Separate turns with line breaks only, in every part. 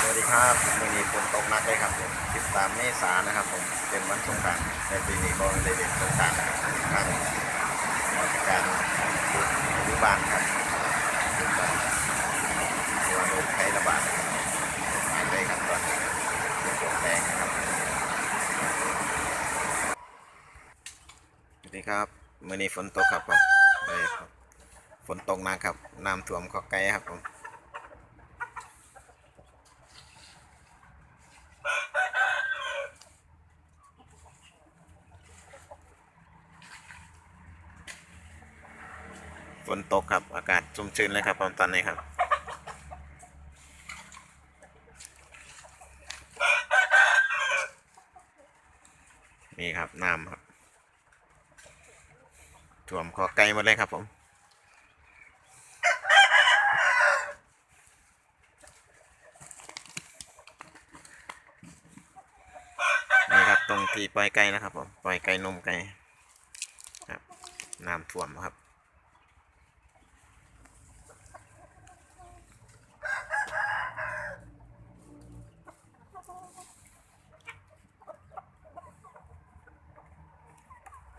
สวัสดีครับวันนี้ฝนตกหนักเลยครับผม13เมษายนนะครับผมเป็นวันสงกรานต์แต่ปีนี้ก็ได้เล่นสงกรานต์นะครับทางราชการกอนุบาลครับบุกบ้านตัวโรคไข้ระบาดนะครับหายไปครับตอนนี้ฝนแดงนะครับสวัสดีครับวันนี้ฝนตกครับผมเลยครับฝนตกหนักครับน้ำท่วมเข้าใกล้ครับผม ฝนตกครับ อากาศชุ่มชื้นเลยครับตอนนี้ครับนี่ครับน้ำครับท่วมคอไกลหมดเลยครับผม นี่ครับตรงที่ปล่อยไก่นะครับผมปล่อยไก่นมไก่ครับน้ำท่วมครับ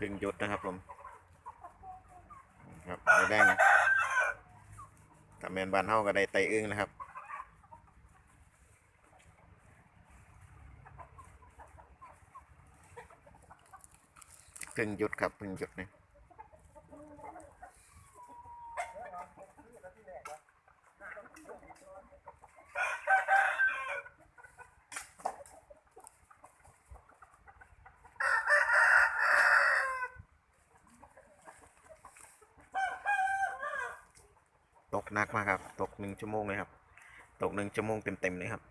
เพึ่งยุดนะครับผมครับไม่แดงนะถ้าแมนบานเฮาก็ได้ไตอึ้งนะครับเพึ่งยุดครับเพึ่งยุดนี่ย หนักมากครับ ตกหนึ่งชั่วโมงเลยครับ ตกหนึ่งชั่วโมงเต็มๆเลยครับ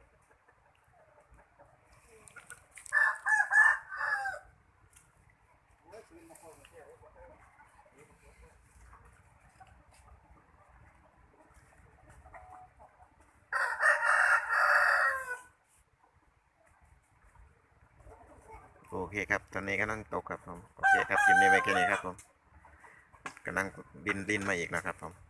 โอเคครับ ตอนนี้กำลังตกครับผม โอเคครับคลิปนี้ไปแค่นี้ครับผมกำลังดินดินมาอีกนะครับผม